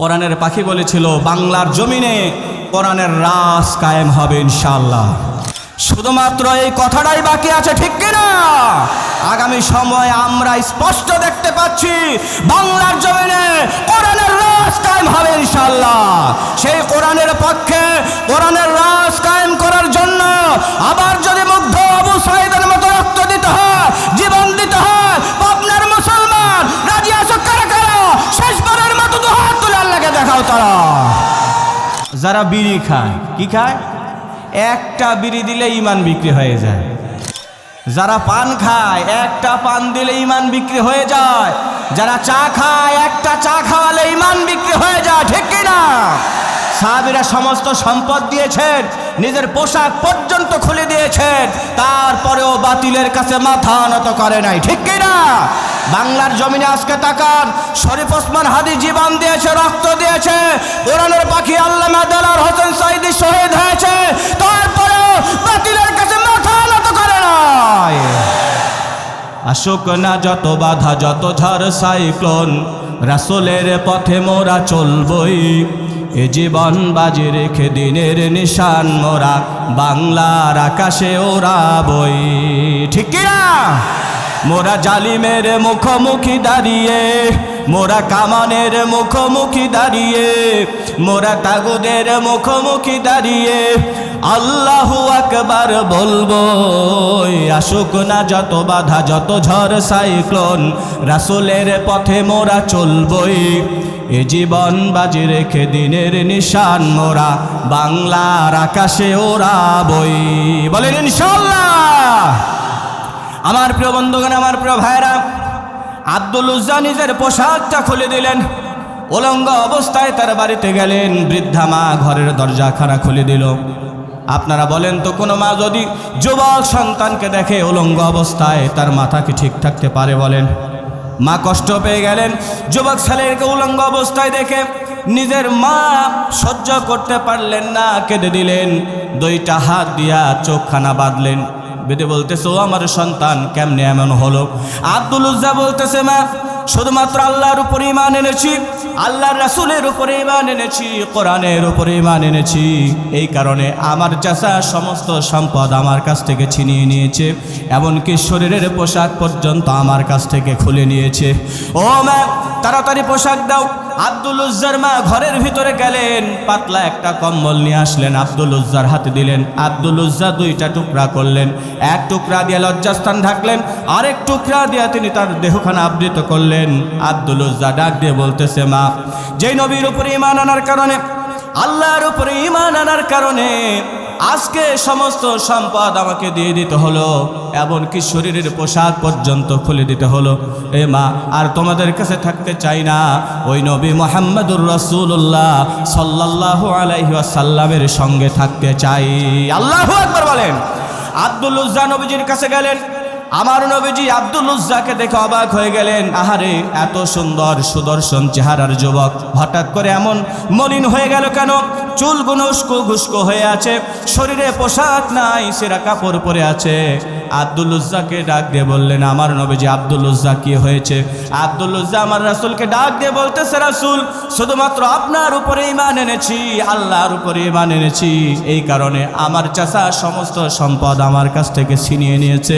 কোরআনের পাখি বলেছিল, বাংলার জমিনে কোরআনের রাস কায়েম হবে ইনশাল্লাহ শুধুমাত্র এই কথাটাই বাকি আছে, ঠিক কিনা? আগামী সময় আমরা স্পষ্ট দেখতে পাচ্ছি, বাংলার জমিনে কোরআনের রাস কায়েম হবে ইনশাল্লাহ সেই কোরআনের পক্ষে কোরআনের রাস কায়েম করার জন্য আবার যারা বিড়ি খায়। কি খায়? একটা বিড়ি দিলে ইমান বিক্রি হয়ে যায়। যারা পান খায়, একটা পান দিলে ইমান বিক্রি হয়ে যায়। যারা চা খায়, একটা চা খাওয়ালে ইমান বিক্রি হয়ে যায়, ঠিক কিনা সাহাবিরা সমস্ত সম্পদ দিয়েছেন, নিজের পোশাক পর্যন্ত খুলে দিয়েছেন, তারপরেও বাতিলের কাছে মাথা নত করে নাই, ঠিক কিনা বাংলার জমিনে আজকে তাকান। শরীফ ওসমান হাদি জীবন দিয়েছে, রক্ত দিয়েছে। কোরআনের পাখি আল্লামা দেলার হোসেন সাইদি শহীদ হয়েছে। তারপরেও বাতিলের কাছে মাথা নত করে নাই। আসুক না যত বাধা, যত ঝড়, সাইক্লোন। রাসোলের পথে মোরা চলবই। এ জীবন বাজি রেখে দিনের নিশান মোরা। বাংলার আকাশে ওরা বই ঠিক কিনা? মোরা জালিমের মুখোমুখি দাঁড়িয়ে, মোরা কামানের মুখোমুখি দাঁড়িয়ে, মোরা তাগুদের মুখোমুখি দাঁড়িয়ে, আল্লাহু আকবার বলব আসুক না যত বাধা, যত ঝড় সাইক্লোন, রাসুলের পথে মোরা চলবই। এ জীবন বাজি রেখে দিনের নিশান মোরা, বাংলার আকাশে ওরা বই বলেন ইনশাল্লাহ আমার প্রিয় বন্ধুগণ, আমার প্রিয় ভাইরা আব্দুল উজ্জা নিজের পোশাকটা খুলে দিলেন। উলঙ্গ অবস্থায় তার বাড়িতে গেলেন, বৃদ্ধা মা ঘরের দরজাখানা খুলে দিল। আপনারা বলেন তো, কোনো মা যদি যুবক সন্তানকে দেখে উলঙ্গ অবস্থায় তার মাথা কি ঠিক থাকতে পারে বলেন? মা কষ্ট পেয়ে গেলেন, যুবক ছেলেকে উলঙ্গ অবস্থায় দেখে নিজের মা সহ্য করতে পারলেন না, কেঁদে দিলেন। দুইটা হাত দিয়া চোখখানা বাঁধলেন। বেদে বলতেছে, ও আমার সন্তান, কেমনে এমন হলো? আব্দুল উজ্জা বলতেছে, মা, শুধুমাত্র আল্লাহর উপরে ইমান এনেছি, আল্লাহর রাসুলের উপরে ইমান এনেছি, কোরআনের উপরে ইমান এনেছি। এই কারণে আমার চাষা সমস্ত সম্পদ আমার কাছ থেকে ছিনিয়ে নিয়েছে, এমনকি শরীরের পোশাক পর্যন্ত আমার কাছ থেকে খুলে নিয়েছে। ও মা, তাড়াতাড়ি পোশাক দাও আব্দুল উজ্জার মা ঘরের ভিতরে গেলেন, পাতলা একটা কম্বল নিয়ে আসলেন, আব্দুল উজ্জার হাতে দিলেন, আব্দুল উজ্জা দুইটা টুকরা করলেন, এক টুকরা দিয়ে লজ্জাস্থান ঢাকলেন, আরেক টুকরা দিয়ে তিনি তার দেহখানা আবৃত করলেন। আব্দুল উজ্জা ডাক দিয়ে বলতেছে, মা, যেই নবীর উপরে ইমান আনার কারণে, আল্লাহর উপরে ইমান আনার কারণে আজকে সমস্ত সম্পদ আমাকে দিয়ে দিতে হলো, এমনকি শরীরের পোশাক পর্যন্ত খুলে দিতে হলো। এ মা, আর তোমাদের কাছে থাকতে চাই না। ওই নবী মোহাম্মদুর রসুল্লাহ সাল্লাহ আলাইসাল্লামের সঙ্গে থাকতে চাই। আল্লাহ একবার বলেন। আব্দুল উজ্জা নবীজির কাছে গেলেন। আমার নবীজি আব্দুল উজ্জাকে দেখে অবাক হয়ে গেলেন। আহারে, এত সুন্দর সুদর্শন চেহারার যুবক। হঠাৎ করে এমন মলিন হয়ে গেল কেন? চুল উস্কো ঘুস্কো হয়ে আছে, শরীরে পোশাক নাই, সেরা কাপড় পরে আছে। আব্দুল উজ্জাকে ডাক দিয়ে বললেন, আমার নবীজি আব্দুল উজ্জা কি হয়েছে? আব্দুল উজ্জা আমার রাসুলকে ডাক দিয়ে বলতেছে, রাসুল, শুধুমাত্র আপনার উপরে ইমান এনেছি, আল্লাহর উপরে ইমান এনেছি। এই কারণে আমার চাষা সমস্ত সম্পদ আমার কাছ থেকে ছিনিয়ে নিয়েছে,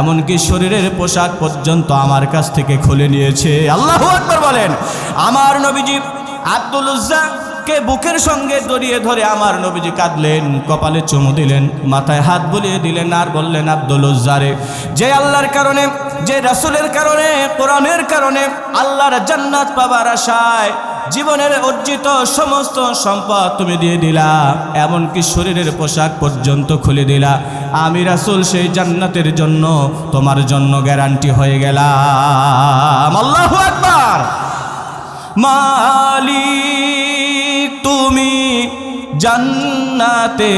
এমনকি শরীরের পোশাক পর্যন্ত আমার কাছ থেকে খুলে নিয়েছে। আল্লাহ একবার বলেন। আমার নবীজি আব্দুল উজ্জা কে বুকের সঙ্গে জড়িয়ে ধরে আমার নবীজি কাঁদলেন, কপালে চুমু দিলেন, মাথায় হাত বুলিয়ে দিলেন আর বললেন, আব্দুল উজ্জারে, যে আল্লাহর কারণে, যে রাসুলের কারণে, কোরআনের কারণে আল্লাহর জান্নাত পাবার আশায় জীবনের অর্জিত সমস্ত সম্পদ তুমি দিয়ে দিলা, এমনকি শরীরের পোশাক পর্যন্ত খুলে দিলা। আমি রাসুল সেই জান্নাতের জন্য তোমার জন্য গ্যারান্টি হয়ে গেলাম। আল্লাহ একবার মালিক তুমি জান্নাতে,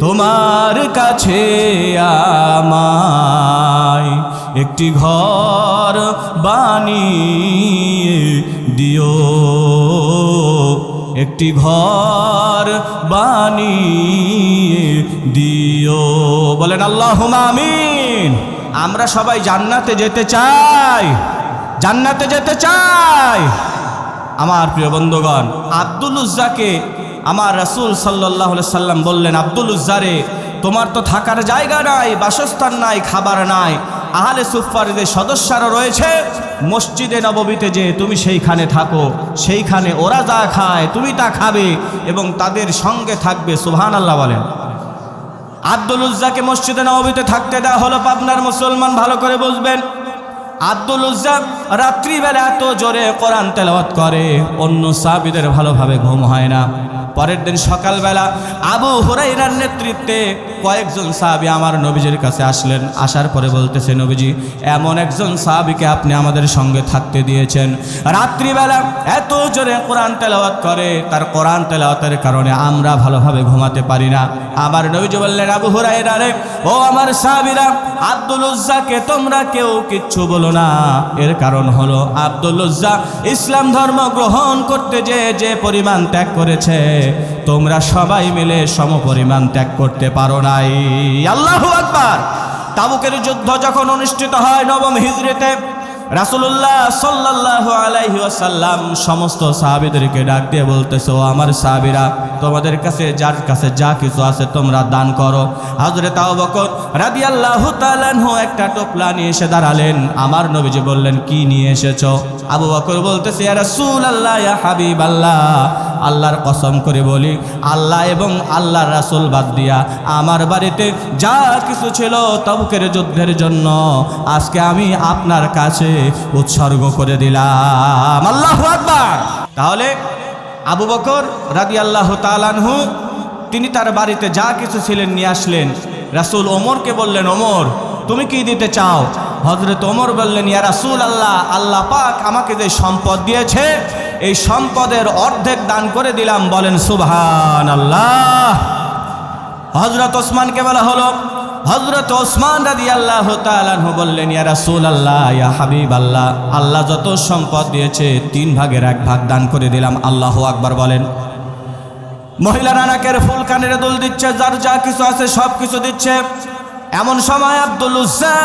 তোমার কাছে আমায় একটি ঘর বানিয়ে দিও। একটি ঘর বানিয়ে দিও। বলেন আল্লাহ আমিন। আমরা সবাই জান্নাতে যেতে চাই। জান্নাতে যেতে চাই। আমার প্রিয় বন্ধুগণ, আব্দুল উজ্জাকে আমার রাসূল সাল্লাহ সাল্লাম বললেন, আব্দুল উজ্জারে, তোমার তো থাকার জায়গা নাই, বাসস্থান নাই, খাবার নাই। আহলে সুফার যে সদস্যরা রয়েছে। মসজিদে নববীতে যে তুমি সেইখানে থাকো, সেইখানে ওরা যা খায়, তুমি তা খাবে এবং তাদের সঙ্গে থাকবে। সুবহান আল্লাহ বলেন। আব্দুল উজ্জাকে মসজিদে নববীতে থাকতে দেওয়া হলো পাবনার মুসলমান, ভালো করে বুঝবেন। আব্দুল উজ্জা রাত্রিবেলা এত জোরে কোরআন তেলাওয়াত করে, অন্য সাহাবিদের ভালোভাবে ঘুম হয় না। পরের দিন সকালবেলা আবু হুরাইরার নেতৃত্বে কয়েকজন সাহাবি আমার নবীজির কাছে আসলেন। আসার পরে বলতেছে, নবীজি, এমন একজন সাহাবিকে আপনি আমাদের সঙ্গে থাকতে দিয়েছেন। রাত্রিবেলা এত জোরে কোরআন তেলাওয়াত করে, তার কোরআন তেলাওয়াতের কারণে আমরা ভালোভাবে ঘুমাতে পারি না। আমার নবীজি বললেন, আবু হুরাইরা রে, ও আমার সাহাবিরা, আব্দুল উজ্জাকে তোমরা কেউ কিচ্ছু বলো না। এর কারণ হলো আব্দুল উজ্জা, ইসলাম ধর্ম গ্রহণ করতে যে যে পরিমাণ ত্যাগ করেছে, তোমরা সবাই মিলে সম পরিমাণ ত্যাগ করতে পারো নাই। আল্লাহ আকবার! তাবুকের যুদ্ধ যখন অনুষ্ঠিত হয় নবম হিজরিতে রাসুল্লাহ সাল্লাহ আলাইহি ওয়াসাল্লাম সমস্ত সাহাবিদেরকে ডাক দিয়ে বলতেছে, ও আমার সাহাবিরা, তোমাদের কাছে যার কাছে যা কিছু আছে তোমরা দান করো। হাজরে তাও বকর রাদি আল্লাহ একটা টোপলা নিয়ে এসে দাঁড়ালেন। আমার নবীজি বললেন, কি নিয়ে এসেছ? আবু বকর বলতেছে রাসূল আল্লাহ হাবিব আল্লাহ আল্লাহর কসম করে বলি, আল্লাহ এবং আল্লাহর রাসূল বাদ দিয়া আমার বাড়িতে যা কিছু ছিল তবুকের যুদ্ধের জন্য আজকে আমি আপনার কাছে উৎসর্গ করে দিলাম। আল্লাহ আকবার। তাহলে আবু বকর রাদি আল্লাহ তালানহু তিনি তার বাড়িতে যা কিছু ছিলেন নিয়ে আসলেন। রাসূল ওমরকে বললেন, ওমর, তুমি কি দিতে চাও? হজরত ওমর বললেন, ইয়া রাসূল আল্লাহ আল্লাহ পাক আমাকে যে সম্পদ দিয়েছে, এই সম্পদের অর্ধেক দান করে দিলাম। বলেন সুবহান আল্লাহ হজরত ওসমানকে বলা হলো হজরত ওসমান রাজি আল্লাহ তালানহু বললেন, ইয়া রাসূল আল্লাহ ইয়া হাবিব আল্লাহ আল্লাহ যত সম্পদ দিয়েছে, তিন ভাগের এক ভাগ দান করে দিলাম। আল্লাহ আকবার বলেন। মহিলারা নাকের ফুল কানের দোল দিচ্ছে, যার যা কিছু আছে সব কিছু দিচ্ছে। এমন সময় আব্দুল উজ্জা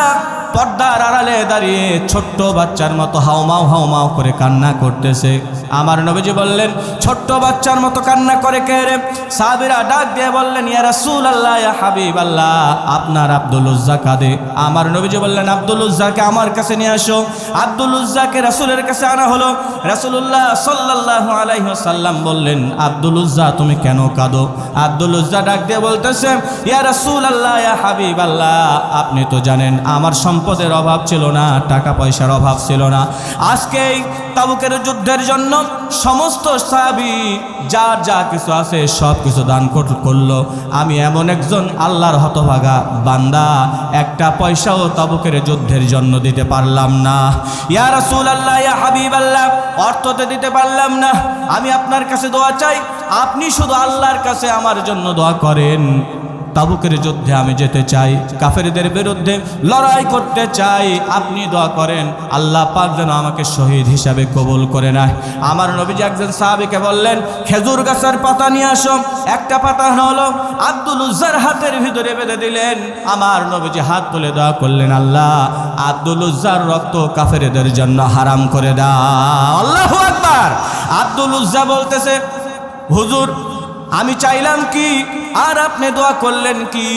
পর্দার আড়ালে দাঁড়িয়ে ছোট্ট বাচ্চার মতো হাউমাও হাউমাও করে কান্না করতেছে। আমার নবীজি বললেন, ছোট্ট বাচ্চার মতো কান্না করে কে রে? সাবিরা ডাক দিয়ে বললেন, ইয়া রাসূল আল্লাহ হাবিব আল্লাহ আপনার আব্দুল উজ্জা কাঁদে। আমার নবীজি বললেন, আব্দুল উজ্জাকে আমার কাছে নিয়ে আসো। আব্দুল উজ্জাকে রাসূলের কাছে আনা হলো। রাসূলুল্লাহ সাল্লাল্লাহু আলাইহি ওয়াসাল্লাম বললেন, আব্দুল উজ্জা, তুমি কেন কাঁদো? আব্দুল উজ্জা ডাক দিয়ে বলতেছে, ইয়া রাসূল আল্লাহ হাবিব আল্লাহ আপনি তো জানেন, আমার সম্পদের অভাব ছিল না টাকা পয়সার অভাব ছিল না। আজকে তাবুকের যুদ্ধের জন্য সমস্ত সাহাবি যার যা কিছু আছে সব কিছু দান কর- করল। আমি এমন একজন আল্লাহর হতভাগা বান্দা, একটা পয়সাও তাবুকের যুদ্ধের জন্য দিতে পারলাম না। ইয়া রাসূল আল্লাহ ইয়া হাবিব আল্লাহ অর্থতে দিতে পারলাম না। আমি আপনার কাছে দোয়া চাই, আপনি শুধু আল্লাহর কাছে আমার জন্য দোয়া করেন। তাবুকের যুদ্ধে আমি যেতে চাই, কাফেরদের বিরুদ্ধে লড়াই করতে চাই। আপনি দোয়া করেন, আল্লাহ পাক যেন আমাকে শহীদ হিসাবে কবুল করে নেয়। আমার নবীজি একজন সাহাবিকে বললেন, খেজুর গাছের পাতা নিয়ে আসো। একটা পাতা হলো আব্দুল উজ্জার হাতের ভিতরে বেঁধে দিলেন। আমার নবীজি হাত তুলে দোয়া করলেন, আল্লাহ আব্দুল উজ্জার রক্ত কাফেরদের জন্য হারাম করে দাও। আল্লাহু আকবার। আব্দুল উজ্জা বলতেছে, হুজুর, আমি চাইলাম কি? আর আপনি দোয়া করলেন কি?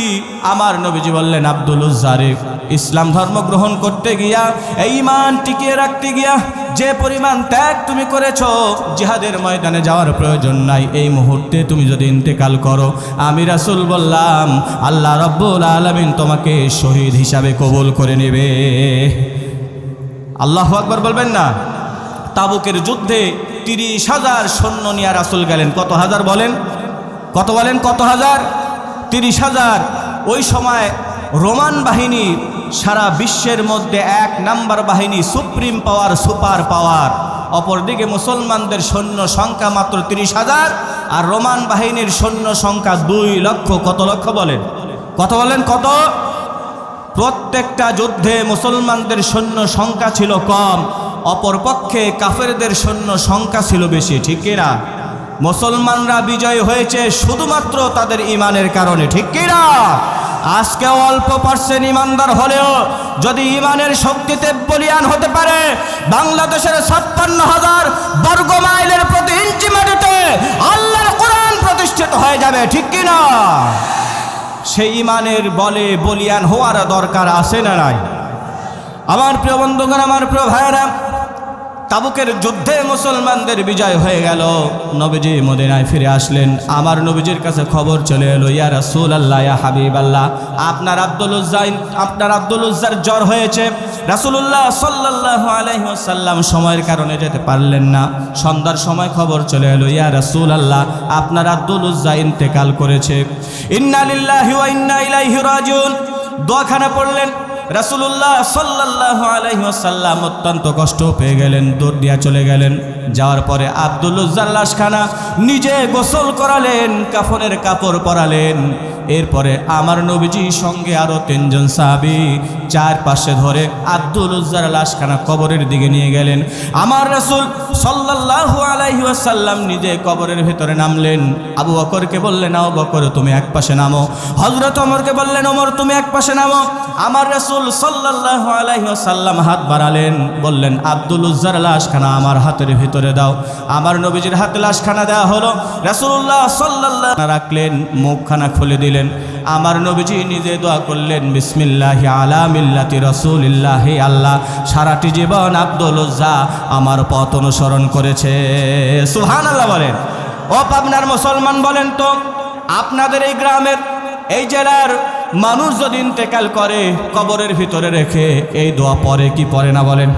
আমার নবীজি বললেন, আব্দুল উজ্জারে, ইসলাম ধর্ম গ্রহণ করতে গিয়া, এই মান টিকিয়ে রাখতে গিয়া, যে পরিমাণ ত্যাগ তুমি করেছ, জিহাদের ময়দানে যাওয়ার প্রয়োজন নাই। এই মুহূর্তে তুমি যদি ইন্তেকাল করো, আমি রাসুল বললাম, আল্লাহ রব্বুল আলামিন তোমাকে শহীদ হিসাবে কবুল করে নেবে। আল্লাহ আকবর বলবেন না? তাবুকের যুদ্ধে তিরিশ হাজার সৈন্য নিয়ে রাসুল গেলেন। কত হাজার বলেন? কত বলেন? কত হাজার? তিরিশ হাজার। ওই সময় রোমান বাহিনী সারা বিশ্বের মধ্যে এক নাম্বার বাহিনী, সুপ্রিম পাওয়ার, সুপার পাওয়ার। অপরদিকে মুসলমানদের সৈন্য সংখ্যা মাত্র তিরিশ হাজার, আর রোমান বাহিনীর সৈন্য সংখ্যা দুই লক্ষ। কত লক্ষ বলেন? কত বলেন? কত? প্রত্যেকটা যুদ্ধে মুসলমানদের সৈন্য সংখ্যা ছিল কম, অপরপক্ষে কাফেরদের সৈন্য সংখ্যা ছিল বেশি, ঠিক কিনা মুসলমানরা বিজয় হয়েছে শুধুমাত্র তাদের ইমানের কারণে, ঠিক কিনা আজকে অল্প পার্সেন্ট ইমানদার হলেও যদি ইমানের শক্তিতে বলিয়ান হতে পারে, বাংলাদেশের ছাপ্পান্ন হাজার বর্গ মাইলের প্রতি ইঞ্চি মাটিতে আল্লাহর কোরআন প্রতিষ্ঠিত হয়ে যাবে, ঠিক কি না? সেই ইমানের বলে বলিয়ান হওয়ার দরকার আছে না নাই? আমার প্রিয় বন্ধুগণ, আমার প্রিয় ভাইয়েরা তাবুকের যুদ্ধে মুসলমানদের বিজয় হয়ে গেল। নবীজি মদিনায় ফিরে আসলেন। আমার নবীজির কাছে খবর চলে এলো, ইয়া রাসূল আল্লাহ ইয়া হাবিব আল্লাহ আপনার আব্দুল উজ্জাইন, আপনার আব্দুল উজ্জার জ্বর হয়েছে। রাসূলুল্লাহ সাল্লাল্লাহু আলাইহি ওয়াসাল্লাম সময়ের কারণে যেতে পারলেন না। সন্ধ্যার সময় খবর চলে এলো, ইয়া রাসূল আল্লাহ আপনার আব্দুল উজ্জা ইন্তেকাল করেছে। ইন্না ইলাইহি রাজিউন। দোয়াখানা পড়লেন। রাসুলুল্লাহ সাল্লাহ আলহিহাসাল্লাম অত্যন্ত কষ্ট পেয়ে গেলেন, দৌড় দিয়া চলে গেলেন। যাওয়ার পরে আবদুল্লাহ খানা নিজে গোসল করালেন, কাফনের কাপড় পরালেন। এরপরে আমার নবীজি সঙ্গে আরও তিনজন সাহাবি চার পাশে ধরে আব্দুল উজ্জার লাশখানা কবরের দিকে নিয়ে গেলেন। আমার রাসূল সাল্লাল্লাহু আলাইহি ওয়াসাল্লাম নিজে কবরের ভিতরে নামলেন। আবু বকরকে বললেন আবু বকর, তুমি এক পাশে নামো। হযরত অমরকে বললেন অমর তুমি এক পাশে নামো। আমার রাসূল সাল্লাল্লাহু আলাইহি ওয়াসাল্লাম হাত বাড়ালেন, বললেন, আব্দুল উজ্জার লাশখানা আমার হাতের ভিতরে দাও। আমার নবীজির হাতে লাশখানা দেওয়া হলো। রাসূলুল্লাহ সাল্লাল্লাহু রাখলেন, মুখখানা খুলে দিলেন। আমার নবীজি নিজে দোয়া করলেন, বিসমিল্লাহ আলা মিল্লাতি রসুলিল্লাহ আল্লাহ, সারাটি জীবন আব্দুল উজ্জা আমার পথ অনুসরণ করেছে। সুহান আল্লাহ বলেন। ও পাবনার মুসলমান বলেন তো, আপনাদের এই গ্রামের, এই জেলার মানুষ যদি ইন্তেকাল করে কবরের ভিতরে রেখে, এই দোয়া পরে কি পরে না বলেন?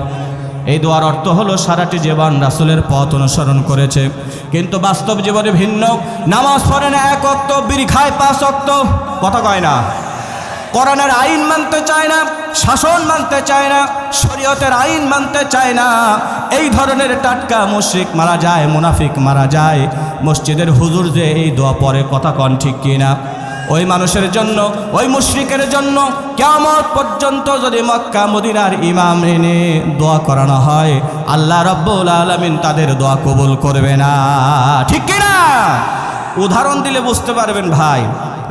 এই দোয়ার অর্থ হলো সারাটি জীবন রাসুলের পথ অনুসরণ করেছে। কিন্তু বাস্তব জীবনে ভিন্ন। নামাজ পড়ে না এক অক্ত, বিড়ি খায় পাঁচ অক্ত। কথা কয় না। কোরআনের আইন মানতে চায় না, শাসন মানতে চায় না, শরীয়তের আইন মানতে চায় না। এই ধরনের টাটকা মুশরিক মারা যায়, মুনাফিক মারা যায়। মসজিদের হুজুর যে এই দোয়া পরে কথা কন ঠিক কিনা? ওই মানুষের জন্য, ওই মুশরিকের জন্য কেমন পর্যন্ত যদি মক্কা, মদিনার ইমাম এনে দোয়া করানো হয়, আল্লাহ রব্বুল আলমিন তাদের দোয়া কবুল করবে না। ঠিক কিনা উদাহরণ দিলে বুঝতে পারবেন ভাই,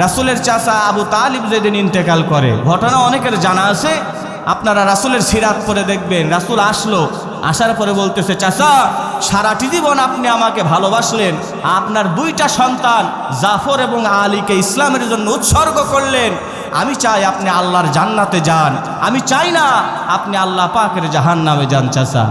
রাসুলের চাচা আবু তালিব যেদিন ইন্তেকাল করে, ঘটনা অনেকের জানা আছে, আপনারা রাসুলের সিরাত করে দেখবেন, রাসুল আসলো আসার পরে বলতেছে, চাচা, সারাটি জীবন আপনি আমাকে ভালোবাসলেন। আপনার দুইটা সন্তান, জাফর এবং আলীকে ইসলামের জন্য উৎসর্গ করলেন। আমি চাই আপনি আল্লাহর জান্নাতে যান। আমি চাই না আপনি আল্লাহ পাকের জাহান নামে যান, চাচা।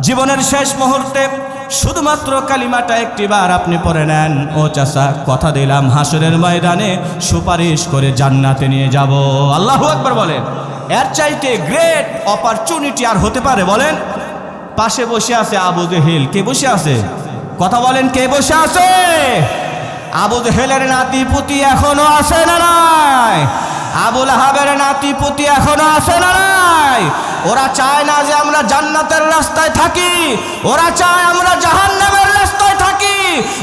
জীবনের শেষ মুহূর্তে শুধুমাত্র কালিমাটা একটিবার আপনি পড়ে নেন। ও চাষা কথা দিলাম, হাসরের ময়দানে সুপারিশ করে জান্নাতে নিয়ে যাব। আল্লাহ একবার বলেন। এর চাইতে গ্রেট অপরচুনিটি আর হতে পারে, বলেন। পাশে বসে আছে আবু জেহেল। কে বসে আছে? কথা বলেন, কে বসে আছে? আবু জেহেলের নাতি পুতি এখনও আছে না নাই? আবুল হাবের নাতি পুতি এখনও আছে না নাই? ওরা চায় না যে আমরা জান্নাতের রাস্তায় থাকি। ওরা চায় আমরা জাহান্নামের রাস্তায় থাকি।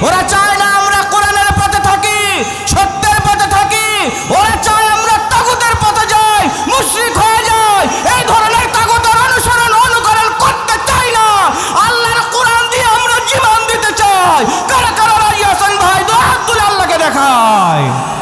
ওরা চায় না আমরা কোরআনের পথে থাকি, সত্যের পথে থাকি। ওরা চায় আমরা তাগুতের পথে যাই, মুশরিক হয়ে যাই। এই ধরনের time.